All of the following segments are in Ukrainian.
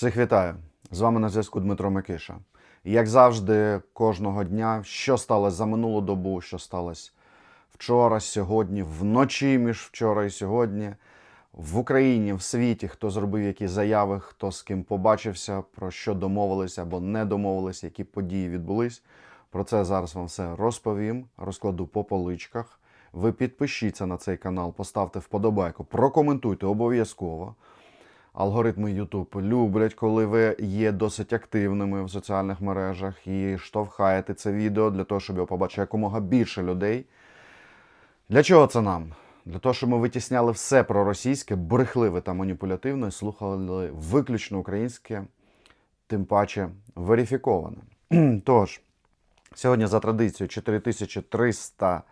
Всіх вітаю! З вами на зв'язку Дмитро Микиша. Як завжди, кожного дня, що сталося за минулу добу, що сталося вчора, сьогодні, вночі між вчора і сьогодні, в Україні, в світі, хто зробив які заяви, хто з ким побачився, про що домовилися або не домовилися, які події відбулись. Про це зараз вам все розповім, розкладу по поличках. Ви підпишіться на цей канал, поставте вподобайку, прокоментуйте обов'язково. Алгоритми YouTube люблять, коли ви є досить активними в соціальних мережах і штовхаєте це відео для того, щоб його побачити якомога більше людей. Для чого це нам? Для того, щоб ми витісняли все проросійське, брехливе та маніпулятивне, і слухали виключно українське, тим паче верифіковане. Тож, сьогодні за традицією 4300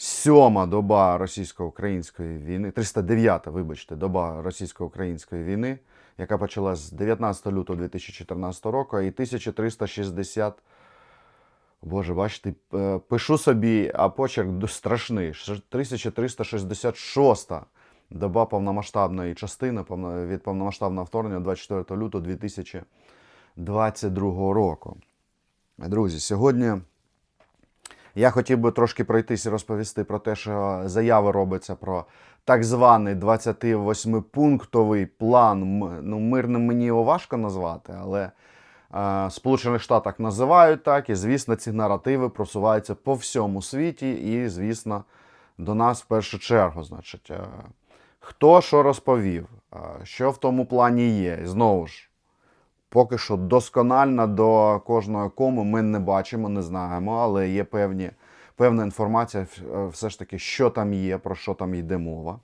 сьома доба російсько-української війни, 309-та, вибачте, доба російсько-української війни, яка почалась з 19 лютого 2014 року, і 1360. Боже, бачите, е, пишу собі, а почерк страшний. 1366 доба повномасштабної частини від повномасштабного вторгнення 24 лютого 2022 року. Друзі, сьогодні я хотів би трошки пройтись і розповісти про те, що заяви робиться про так званий 28-пунктовий план. Ну, мирним мені його важко назвати, але е, в Сполучених Штатах називають так, і звісно, ці наративи просуваються по всьому світі, і, звісно, до нас в першу чергу. Значить, е, хто що розповів, е, що в тому плані є. І знову ж, поки що досконально до кожного кому ми не бачимо, не знаємо, але є певні, певна інформація, е, все ж таки, що там є, про що там йде мова.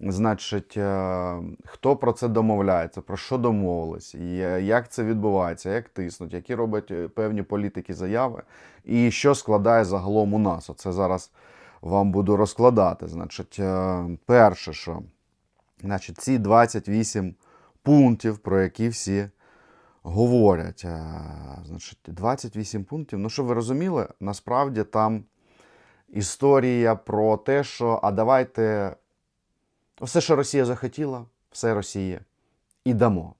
Значить, е, хто про це домовляється, про що домовились, як це відбувається, як тиснуть, які роблять е, певні політики заяви, і що складає загалом у нас. Оце зараз вам буду розкладати. Значить, перше, що значить, ці 28 пунктів, про які всі говорять. Е, Значить, 28 пунктів. Ну, щоб ви розуміли, насправді там історія про те, що а давайте все, що Росія захотіла, все Росії і дамо.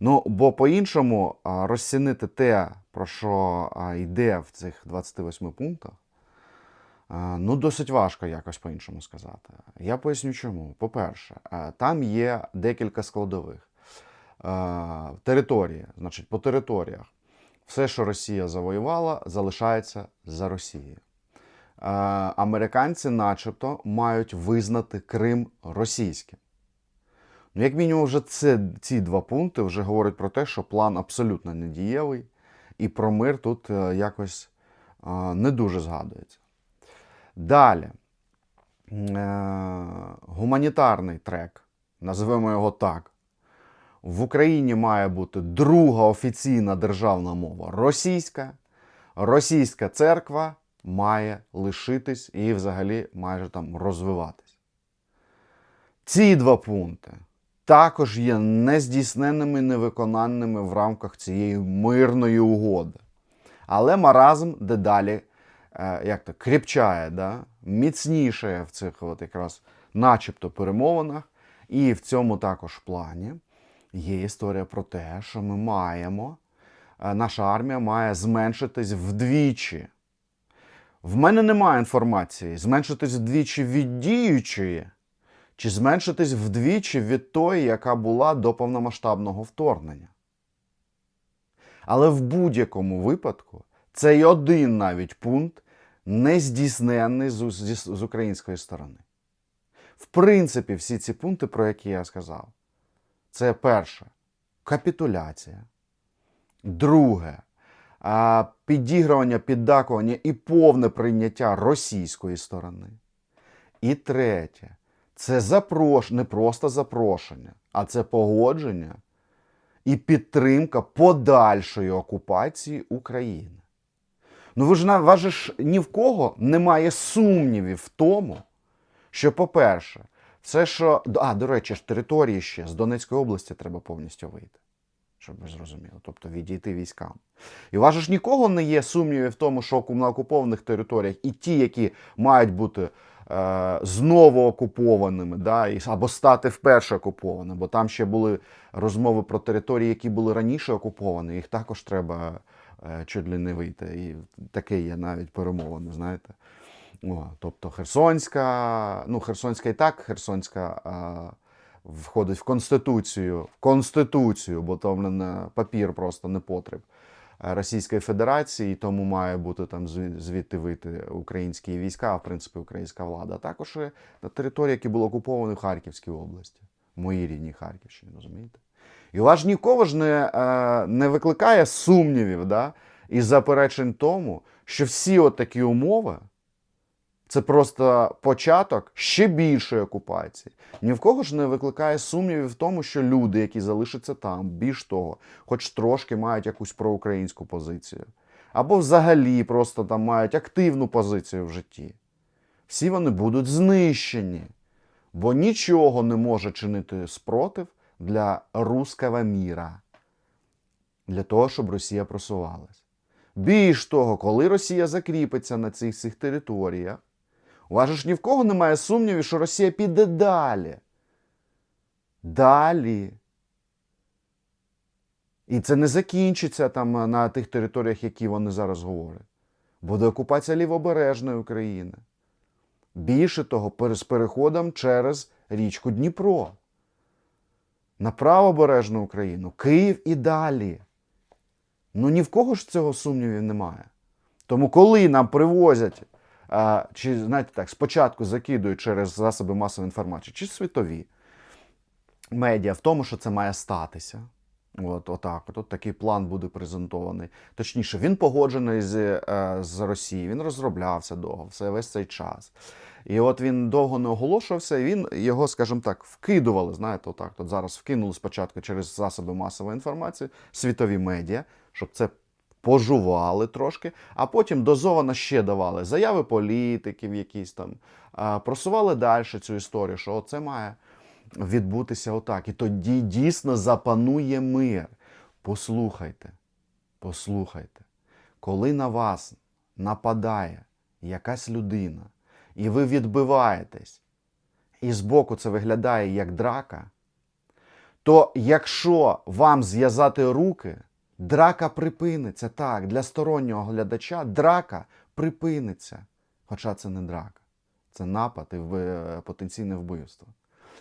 Ну, бо по-іншому розцінити те, про що йде в цих 28 пунктах, ну, досить важко якось по-іншому сказати. Я поясню чому. По-перше, там є декілька складових. А, Території, значить, по територіях. Все, що Росія завоювала, залишається за Росією. Е, Американці, начебто, мають визнати Крим російським. Ну, як мінімум, вже це, ці два пункти вже говорять про те, що план абсолютно недієвий, і про мир тут е, якось е, не дуже згадується. Далі. Е, Гуманітарний трек, називаємо його так. В Україні має бути друга офіційна державна мова російська. Російська церква має лишитись і взагалі майже там розвиватись. Ці два пункти також є нездійсненними, невиконаними в рамках цієї мирної угоди. Але маразм дедалі е, як то, кріпчає, да? міцніше в цих от якраз начебто перемовинах. І в цьому також плані є історія про те, що ми маємо, е, наша армія має зменшитись вдвічі. В мене немає інформації, зменшитись вдвічі від діючої, чи зменшитись вдвічі від тої, яка була до повномасштабного вторгнення. Але в будь-якому випадку цей один навіть пункт не здійсненний з, з, з української сторони. В принципі, всі ці пункти, про які я сказав, це перше капітуляція. Друге підігрування, піддакування і повне прийняття російської сторони. І третє це запрош... не просто запрошення, а це погодження і підтримка подальшої окупації України. Ну ви ж вас ж ні в кого немає сумнівів в тому, що, по-перше, все, що. А, до речі, ж території ще з Донецької області треба повністю вийти. Щоб ви зрозуміли, тобто відійти військам. І у вас ж нікого не є сумнівів в тому, що на окупованих територіях і ті, які мають бути е, знову окупованими, да, або стати вперше окупованими, бо там ще були розмови про території, які були раніше окуповані, їх також треба е, чуть ли не вийти. І таке є навіть перемовини, знаєте. Тобто Херсонська, ну Херсонська і так, Херсонська а, входить в Конституцію, в Конституцію, бо то на папір просто не потріб е, Російської Федерації, тому має бути там звідти вийти українські війська, а в принципі українська влада. А також і на території, які були окуповані в Харківській області, в моїй рідній Харківщині, розумієте? І вас ж нікого ж не, е, не викликає сумнівів да? і заперечень тому, що всі от такі умови. Це просто початок ще більшої окупації. Ні в кого ж не викликає сумнівів в тому, що люди, які залишаться там, більш того, хоч трошки мають якусь проукраїнську позицію, або взагалі просто там мають активну позицію в житті. Всі вони будуть знищені, бо нічого не може чинити спротив для руского міра, для того, щоб Росія просувалась. Більш того, коли Росія закріпиться на цих цих територіях, у вас ж ні в кого немає сумнівів, що Росія піде далі. Далі. І це не закінчиться там е, на тих територіях, які вони зараз говорять. Буде окупація лівобережної України. Більше того, з переходом через річку Дніпро. На правобережну Україну, Київ і далі. Ну ні в кого ж цього сумнівів немає. Тому, коли нам привозять, чи знаєте так, спочатку закидують через засоби масової інформації, чи світові медіа в тому, що це має статися. От, отак, от, от такий план буде презентований. Точніше, він погоджений з, е, з Росією, він розроблявся довго, все весь цей час. І от він довго не оголошувався, і він його, скажімо так, вкидували. Знаєте, отак. От зараз вкинули спочатку через засоби масової інформації, світові медіа, щоб це пожували трошки, а потім дозовано ще давали заяви політиків, якісь там, просували далі цю історію, що це має відбутися отак. І тоді дійсно запанує мир. Послухайте, послухайте, коли на вас нападає якась людина, і ви відбиваєтесь, і збоку це виглядає як драка, то якщо вам зв'язати руки, драка припиниться. Так, для стороннього глядача драка припиниться. Хоча це не драка, це напад і потенційне вбивство.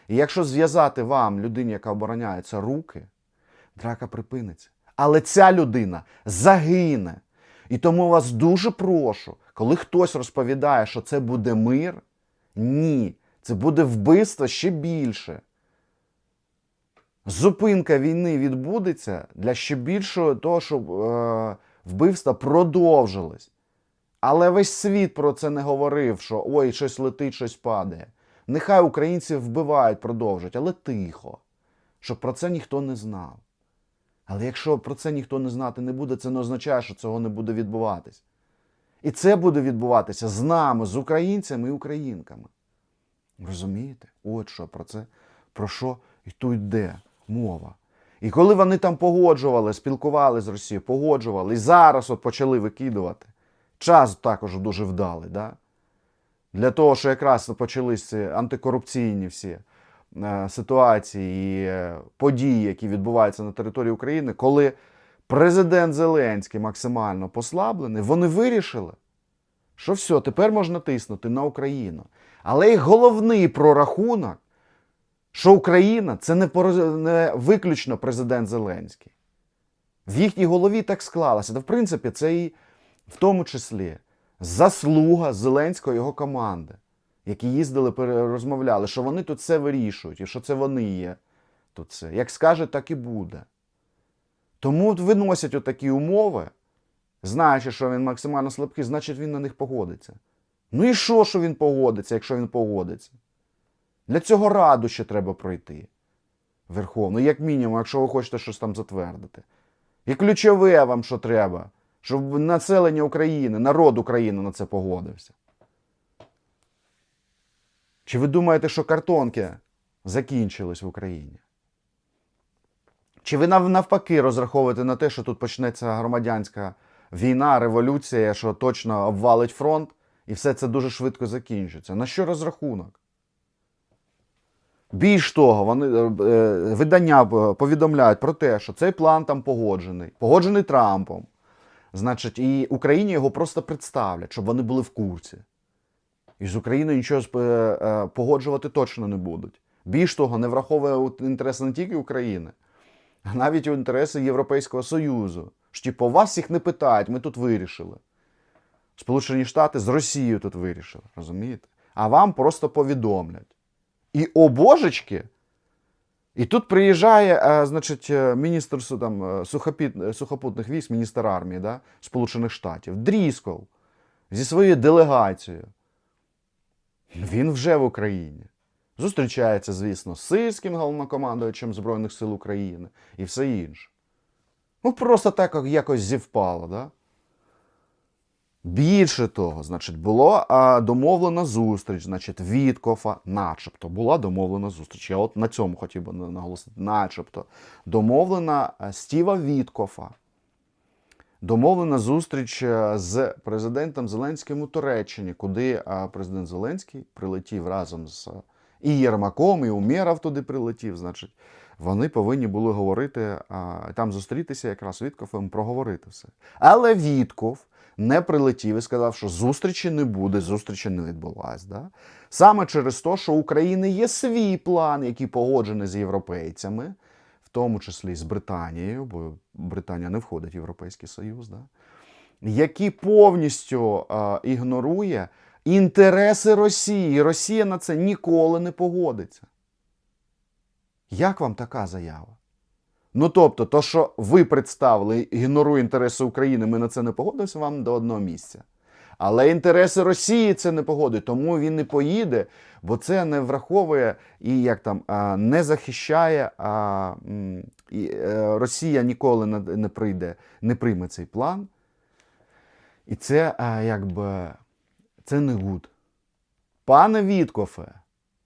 І якщо зв'язати вам, людині, яка обороняється, руки, драка припиниться. Але ця людина загине. І тому вас дуже прошу, коли хтось розповідає, що це буде мир, ні, це буде вбивство ще більше. Зупинка війни відбудеться для ще більшого того, щоб е, вбивства продовжились. Але весь світ про це не говорив, що ой, щось летить, щось падає. Нехай українців вбивають, продовжують, але тихо, щоб про це ніхто не знав. Але якщо про це ніхто не знати не буде, це не означає, що цього не буде відбуватись. І це буде відбуватися з нами, з українцями і українками. Розумієте? От що про це, про що і тут йде мова. І коли вони там погоджували, спілкували з Росією, погоджували, і зараз от почали викидувати. Час також дуже вдалий, да? для того, що якраз почались ці антикорупційні всі е, ситуації і е, події, які відбуваються на території України, коли президент Зеленський максимально послаблений, вони вирішили, що все, тепер можна тиснути на Україну. Але їх головний прорахунок, що Україна це не, пороз- не виключно президент Зеленський. В їхній голові так склалося. Та в принципі, це і в тому числі заслуга Зеленського і його команди, які їздили, розмовляли, що вони тут все вирішують і що це вони є. Тут це. Як скаже, так і буде. Тому виносять отакі умови, знаючи, що він максимально слабкий, значить він на них погодиться. Ну і що, що він погодиться, якщо він погодиться? Для цього раду ще треба пройти. Верховну, як мінімум, якщо ви хочете щось там затвердити. І ключове вам, що треба, щоб населення України, народ України на це погодився. Чи ви думаєте, що картонки закінчились в Україні? Чи ви навпаки розраховуєте на те, що тут почнеться громадянська війна, революція, що точно обвалить фронт І все це дуже швидко закінчиться. На що розрахунок? Більш того, вони е, е, видання е, повідомляють про те, що цей план там погоджений, погоджений Трампом. Значить, і Україні його просто представлять, щоб вони були в курсі. І з Україною нічого погоджувати точно не будуть. Більш того, не враховує інтереси не тільки України, а навіть інтереси Європейського Союзу. Що, типу, вас їх не питають, ми тут вирішили. Сполучені Штати з Росією тут вирішили, розумієте? А вам просто повідомлять. І о божечки! І тут приїжджає, е, значить, е, міністр там, е, сухопутних військ, міністр армії да, Сполучених Штатів, Дріскол, зі своєю делегацією. Він вже в Україні. Зустрічається, звісно, з сирським головнокомандуючим Збройних сил України і все інше. Ну, просто так якось зівпало, да? Більше того, значить, було а, домовлена зустріч, значить, Віткофа, начебто, була домовлена зустріч. Я от на цьому хотів би наголосити, начебто, домовлена Стіва Віткофа. Домовлена зустріч е, з президентом Зеленським у Туреччині, куди президент Зеленський прилетів разом з е, і Єрмаком, і Умєров туди прилетів. Значить, вони повинні були говорити, там зустрітися якраз Віткофом, проговорити все. Але Вітков не прилетів і сказав, що зустрічі не буде, зустрічі не відбулась. Да? Саме через те, що України є свій план, який погоджений з європейцями, в тому числі з Британією, бо Британія не входить в Європейський Союз, да? який повністю е, ігнорує інтереси Росії. І Росія на це ніколи не погодиться. Як вам така заява? Ну тобто, то, що ви представили, ігнорує інтереси України, ми на це не погодимося вам до одного місця. Але інтереси Росії це не погодить, тому він не поїде, бо це не враховує і як там не захищає. А, і, е, Росія ніколи не, прийде, не прийме цей план. І це якби це не гуд. Пане Віткофе,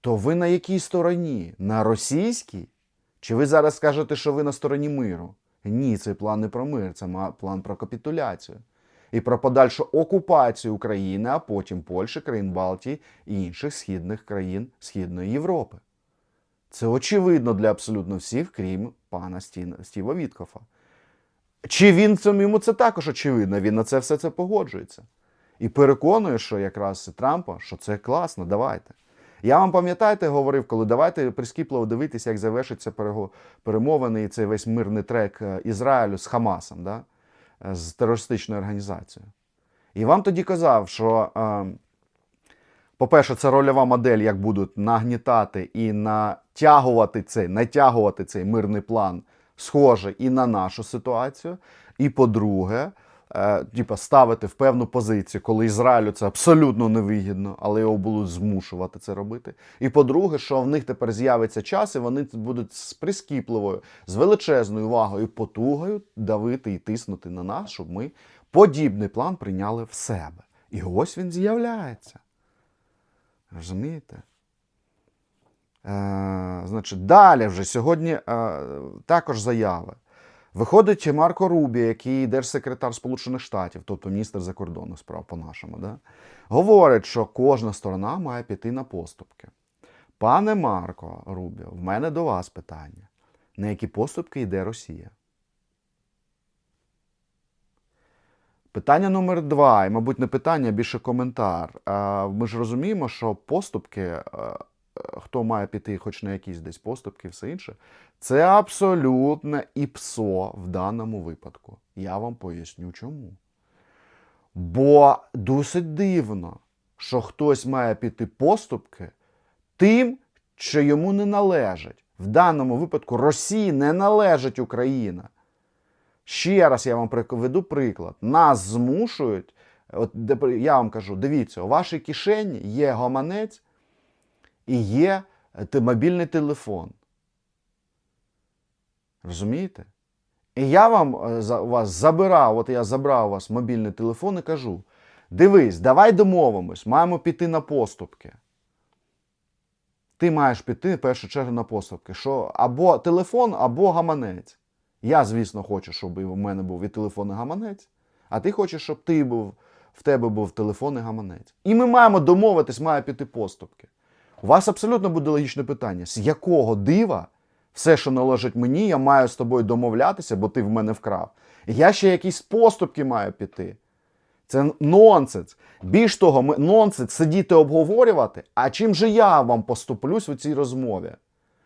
то ви на якій стороні? На російській? Чи ви зараз скажете, що ви на стороні миру? Ні, цей план не про мир, це план про капітуляцію. І про подальшу окупацію України, а потім Польщі, країн Балтії і інших східних країн Східної Європи. Це очевидно для абсолютно всіх, крім пана Стіва Віткофа. Чи він цьому йому це також очевидно? Він на це все це погоджується. І переконує, що якраз Трампа, що це класно, давайте. Я вам пам'ятаєте, говорив, коли давайте прискіпливо дивитися, як завершиться перемовини і цей весь мирний трек е, Ізраїлю з Хамасом, да? е, з терористичною організацією. І вам тоді казав, що, е, по-перше, це рольова модель, як будуть нагнітати і натягувати цей, натягувати цей мирний план, схоже і на нашу ситуацію. І по-друге, типа, ставити в певну позицію, коли Ізраїлю це абсолютно невигідно, але його будуть змушувати це робити. І по-друге, що в них тепер з'явиться час, і вони будуть з прискіпливою, з величезною увагою потугою давити і тиснути на нас, щоб ми подібний план прийняли в себе. І ось він з'являється. Розумієте? Е, значить, далі вже сьогодні е, також заяви. Виходить Марко Рубі, який держсекретар Сполучених Штатів, тобто міністр закордонних справ по-нашому, да? говорить, що кожна сторона має піти на поступки. Пане Марко Рубі, в мене до вас питання: на які поступки йде Росія? Питання номер два, і, мабуть, не питання, а більше коментар. Ми ж розуміємо, що поступки, хто має піти хоч на якісь десь поступки все інше, це абсолютне ІПСО в даному випадку. Я вам поясню чому. Бо досить дивно, що хтось має піти поступки тим, що йому не належить. В даному випадку Росії не належить Україна. Ще раз я вам приведу приклад. Нас змушують. От я вам кажу, дивіться, у вашій кишені є гаманець і є е, мобільний телефон. Розумієте? І я вам е, у вас забирав, от я забрав у вас мобільний телефон і кажу: дивись, давай домовимось, маємо піти на поступки. Ти маєш піти в першу чергу на поступки. Що або телефон, або гаманець. Я, звісно, хочу, щоб в мене був і телефон, і гаманець. А ти хочеш, щоб ти був в тебе був телефон і гаманець. І ми маємо домовитись, має піти поступки. У вас абсолютно буде логічне питання: з якого дива все, що належить мені, я маю з тобою домовлятися, бо ти в мене вкрав. Я ще якісь поступки маю піти. Це нонсенс. Більш того, ми нонсенс сидіти обговорювати. А чим же я вам поступлюсь у цій розмові?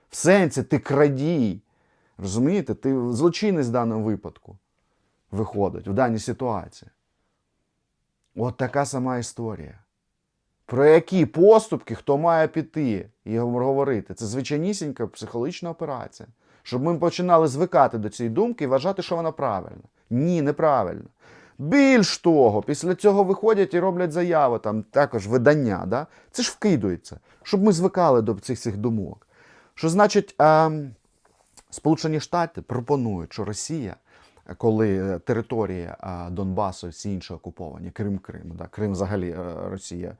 В сенсі, ти крадій. Розумієте, ти злочинець в даному випадку виходить в даній ситуації. От така сама історія. Про які поступки хто має піти і говорити? Це звичайнісінька психологічна операція. Щоб ми починали звикати до цієї думки і вважати, що вона правильна. Ні, неправильно. Більш того, після цього виходять і роблять заяви, там також видання. Да? Це ж вкидується, щоб ми звикали до цих цих думок. Що значить, а, Сполучені Штати пропонують, що Росія, коли території Донбасу і всі інші окуповані, Крим Крим, да, Крим взагалі е, Росія, е,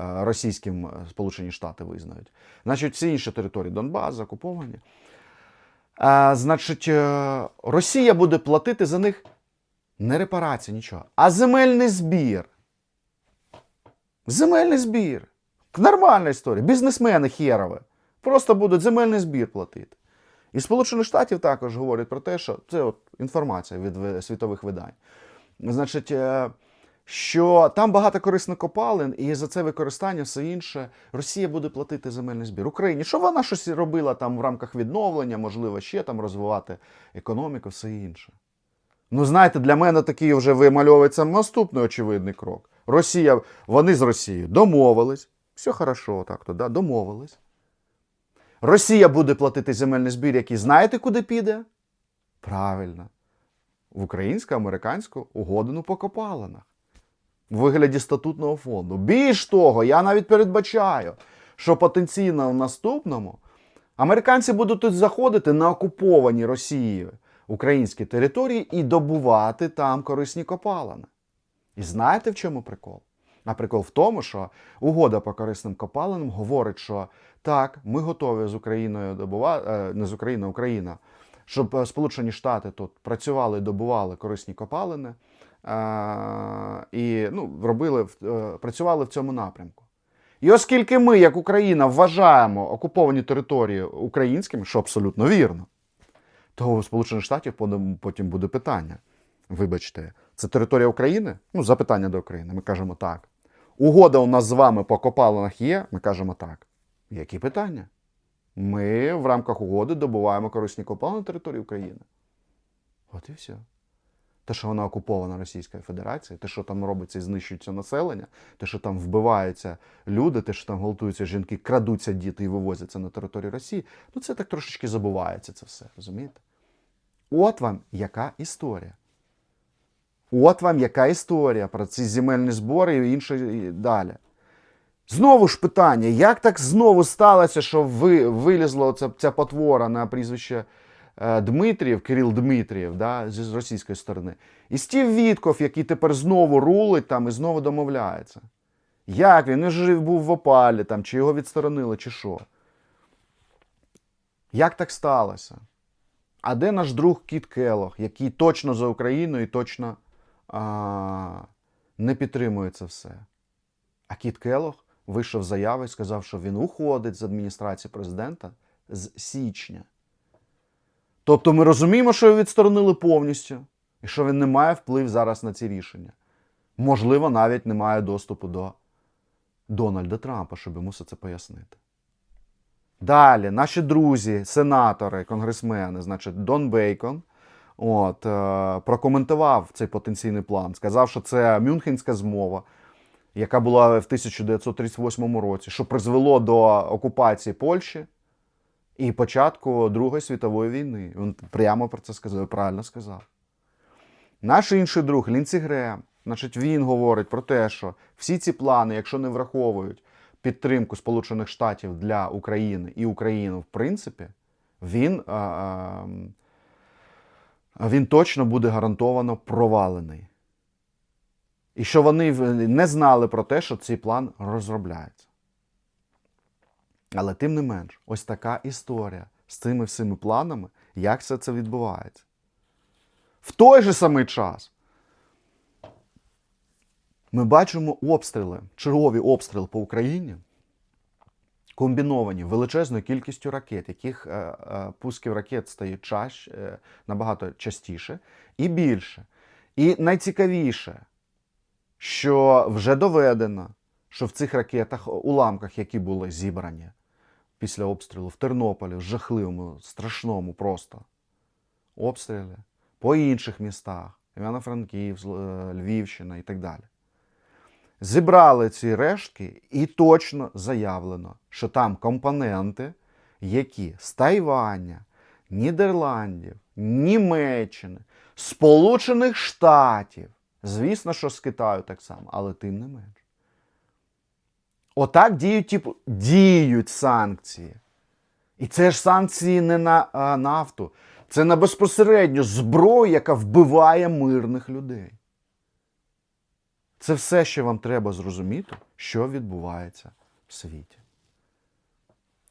російським е, Сполучені Штати визнають. Значить, всі інші території Донбасу окуповані. А, значить, е, Росія буде платити за них не репарації, нічого, а земельний збір. Земельний збір. Нормальна історія. Бізнесмени херові. Просто будуть земельний збір платити. І Сполучених Штатів також говорять про те, що це от інформація від світових видань. Значить, е, що там багато корисних копалин, і за це використання все інше Росія буде платити земельний збір. Україні, що вона щось робила там в рамках відновлення, можливо, ще там розвивати економіку, все інше. Ну, знаєте, для мене такий вже вимальовується наступний очевидний крок. Росія, вони з Росією домовились. Все хорошо, так то, да, домовились. Росія буде платити земельний збір, який знаєте, куди піде? Правильно. В українсько-американську угодину по копалинах. В вигляді статутного фонду. Більш того, я навіть передбачаю, що потенційно в наступному американці будуть тут заходити на окуповані Росією українські території і добувати там корисні копалини. І знаєте, в чому прикол? А прикол в тому, що угода по корисним копалинам говорить, що так, ми готові з Україною добувати, не з Україною, Україна, щоб е, Сполучені Штати тут працювали і добували корисні копалини е, і ну, робили, е, працювали в цьому напрямку. І оскільки ми, як Україна, вважаємо окуповані території українськими, що абсолютно вірно, то у Сполучених Штатів потім- буде питання. Вибачте, це територія України? Ну, запитання до України. Ми кажемо так. Угода у нас з вами по копалинах є? Ми кажемо так. Які питання? Ми в рамках угоди добуваємо корисні копалини на території України. От і все. Те, що вона окупована Російською Федерацією, те, що там робиться і знищується населення, те, що там вбиваються люди, те, що там гвалтуються жінки, крадуться діти і вивозяться на територію Росії, ну це так трошечки забувається це все, розумієте? От вам яка історія. От вам яка історія про ці земельні збори і інше і далі. Знову ж питання, як так знову сталося, що ви, вилізла ця, потвора на прізвище е, Дмитрієв, Кирил Дмитрієв, да, з, російської сторони, і Стів Вітков, який тепер знову рулить там і знову домовляється. Як він? Він же був в опалі, там, чи його відсторонили, чи що? Як так сталося? А де наш друг Кіт Келох, який точно за Україну і точно а, не підтримує це все? А Кіт Келох вийшов з заяви і сказав, що він уходить з адміністрації президента з січня. Тобто ми розуміємо, що його відсторонили повністю, і що він не має вплив зараз на ці рішення. Можливо, навіть не має доступу до Дональда Трампа, щоб йому все це пояснити. Далі, наші друзі, сенатори, конгресмени, значить, Дон Бейкон, от, е, прокоментував цей потенційний план, сказав, що це Мюнхенська змова, яка була в 1938 році, що призвело до окупації Польщі і початку Другої світової війни. Він прямо про це сказав, правильно сказав. Наш інший друг Лінці Грем, значить, він говорить про те, що всі ці плани, якщо не враховують підтримку Сполучених Штатів для України і Україну, в принципі, він, а, а, він точно буде гарантовано провалений. І що вони не знали про те, що цей план розробляється. Але тим не менш, ось така історія з цими всіми планами, як все це відбувається. В той же самий час Ми бачимо обстріли, чергові обстріли по Україні, комбіновані величезною кількістю ракет, яких е, е, пусків ракет стає чаш, е, набагато частіше і більше. І найцікавіше, що вже доведено, що в цих ракетах, уламках, які були зібрані після обстрілу в Тернополі, жахливому, страшному просто обстрілі, по інших містах, Івано-Франківськ, е, Львівщина і так далі. Зібрали ці рештки і точно заявлено, що там компоненти, які з Тайваня, Нідерландів, Німеччини, Сполучених Штатів, звісно, що з Китаю так само, але тим не менш. Отак діють, типу, діють санкції. І це ж санкції не на а, нафту, це на безпосередню зброю, яка вбиває мирних людей. Це все, що вам треба зрозуміти, що відбувається в світі.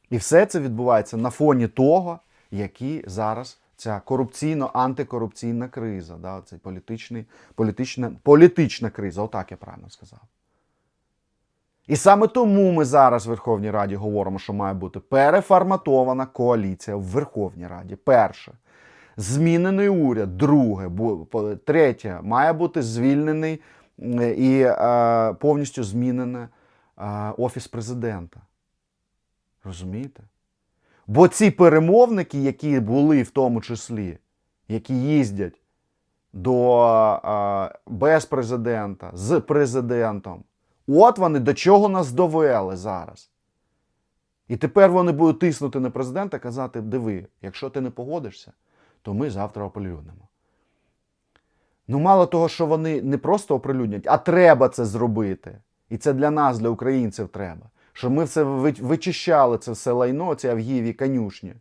І все це відбувається на фоні того, які зараз ця корупційно-антикорупційна криза, да, політичний, політична, політична криза, отак я правильно сказав. І саме тому ми зараз в Верховній Раді говоримо, що має бути переформатована коаліція в Верховній Раді. Перше. Змінений уряд. Друге, третє, має бути звільнений і е, повністю змінений е, офіс президента. Розумієте? Бо ці перемовники, які були в тому числі, які їздять до е, без президента, з президентом, от вони до чого нас довели зараз. І тепер вони будуть тиснути на президента, казати: диви, якщо ти не погодишся, то ми завтра оприлюднимо. Ну, мало того, що вони не просто оприлюднять, а треба це зробити. І це для нас, для українців, треба. Щоб ми все вичищали це все лайно, ці авгієві конюшні,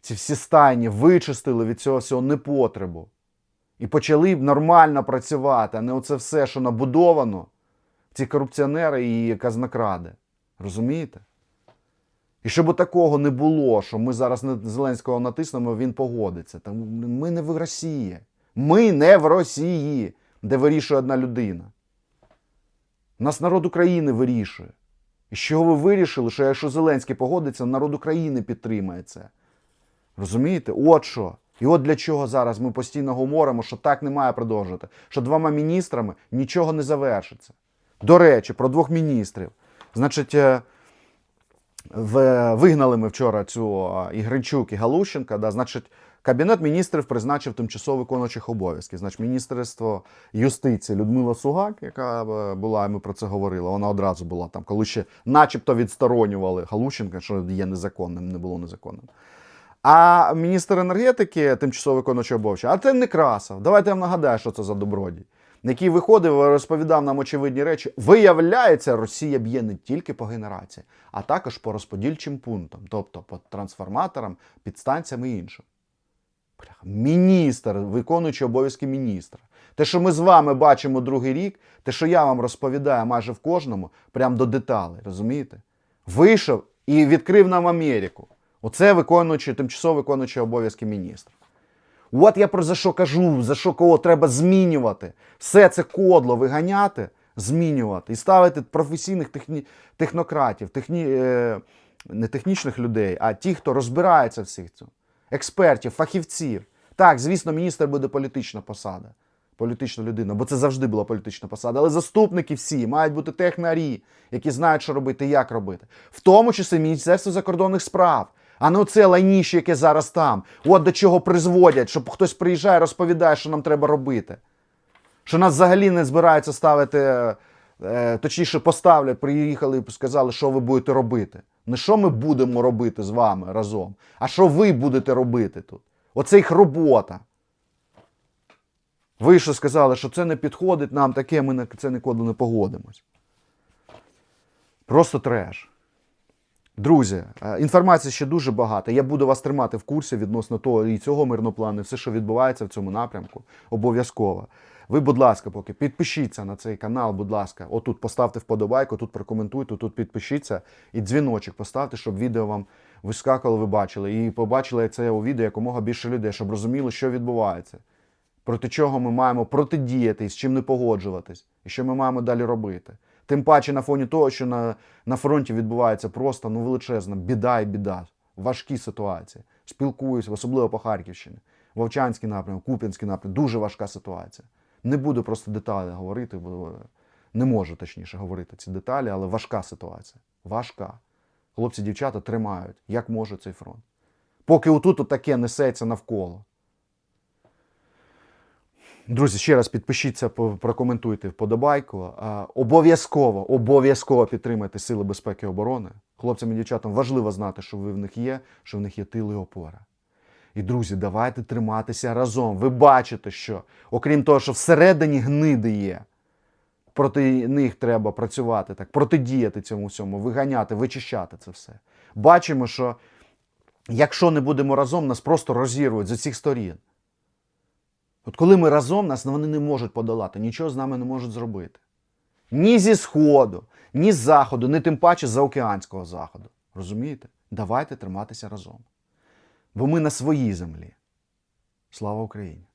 ці всі стайні вичистили від цього всього непотребу. І почали б нормально працювати, а не оце все, що набудовано, ці корупціонери і казнокради. Розумієте? І щоб такого не було, що ми зараз Зеленського натиснемо, він погодиться. Та ми не в Росії. Ми не в Росії, де вирішує одна людина. Нас народ України вирішує. І чого ви вирішили, що якщо Зеленський погодиться, народ України підтримає це. Розумієте? От що. І от для чого зараз ми постійно говоримо, що так не має продовжувати, що двома міністрами нічого не завершиться. До речі, про двох міністрів. Значить, е, в, вигнали ми вчора цю а, і Галущенка. Да, значить, Кабінет міністрів призначив тимчасово виконуючих обов'язків. Значить, Міністерство юстиції Людмила Сугак, яка е, була, ми про це говорили, вона одразу була там, коли ще начебто відсторонювали Галущенка, що є незаконним, не було незаконним. А міністр енергетики, тимчасово виконуючий обов'язки, а це Некрасов. Давайте я вам нагадаю, що це за добродій, який виходив розповідав нам очевидні речі. Виявляється, Росія б'є не тільки по генерації, а також по розподільчим пунктам, тобто по трансформаторам, підстанціям і іншим. Міністр, виконуючий обов'язки міністра. Те, що ми з вами бачимо другий рік, те, що я вам розповідаю майже в кожному, прям до деталей, розумієте? Вийшов і відкрив нам Америку. Оце виконуючий, тимчасово виконуючий обов'язки міністра. От я про за що кажу, за що кого треба змінювати. Все це кодло виганяти, змінювати і ставити професійних техні... технократів, техні... е... не технічних людей, а ті, хто розбирається в всіх цьому. Експертів, фахівців. Так, звісно, міністр буде політична посада, політична людина, бо це завжди була політична посада. Але заступники всі мають бути технарі, які знають, що робити і як робити. В тому числі Міністерство закордонних справ. А не оце лайніще, яке зараз там. От до чого призводять, щоб хтось приїжджає, розповідає, що нам треба робити. Що нас взагалі не збираються ставити, е, точніше, поставлять, приїхали і сказали, що ви будете робити. Не що ми будемо робити з вами разом, а що ви будете робити тут. Оце їх робота. Ви що сказали, що це не підходить нам таке, ми на це ніколи не погодимось. Просто треш. Друзі, е, інформації ще дуже багато. Я буду вас тримати в курсі відносно того і цього мирного плану, і все, що відбувається в цьому напрямку, обов'язково. Ви, будь ласка, поки підпишіться на цей канал, будь ласка, отут поставте вподобайку, тут прокоментуйте, тут підпишіться і дзвіночок поставте, щоб відео вам вискакало, ви бачили. І побачили це у відео якомога більше людей, щоб розуміли, що відбувається. проти чого ми маємо протидіяти з чим не погоджуватись, і що ми маємо далі робити. Тим паче на фоні того, що на, на фронті відбувається просто ну, величезна біда і біда, важкі ситуації. Спілкуюся, особливо по Харківщині, Вовчанський напрямок, Куп'янський напрямок, дуже важка ситуація. Не буду просто деталі говорити, бо не можу точніше говорити ці деталі, але важка ситуація. Важка. Хлопці, дівчата тримають, як може цей фронт. Поки отут таке несеться навколо. Друзі, ще раз підпишіться, прокоментуйте вподобайку. Обов'язково, обов'язково підтримайте Сили безпеки і оборони. Хлопцям і дівчатам важливо знати, що ви в них є, що в них є тили і опора. І, друзі, давайте триматися разом. Ви бачите, що окрім того, що всередині гниди є, проти них треба працювати так, протидіяти цьому всьому, виганяти, вичищати це все. Бачимо, що якщо не будемо разом, нас просто розірвуть з усіх сторін. От коли ми разом, нас вони не можуть подолати, нічого з нами не можуть зробити. Ні зі Сходу, ні з Заходу, ні тим паче з океанського заходу. Розумієте? Давайте триматися разом. Бо ми на своїй землі. Слава Україні!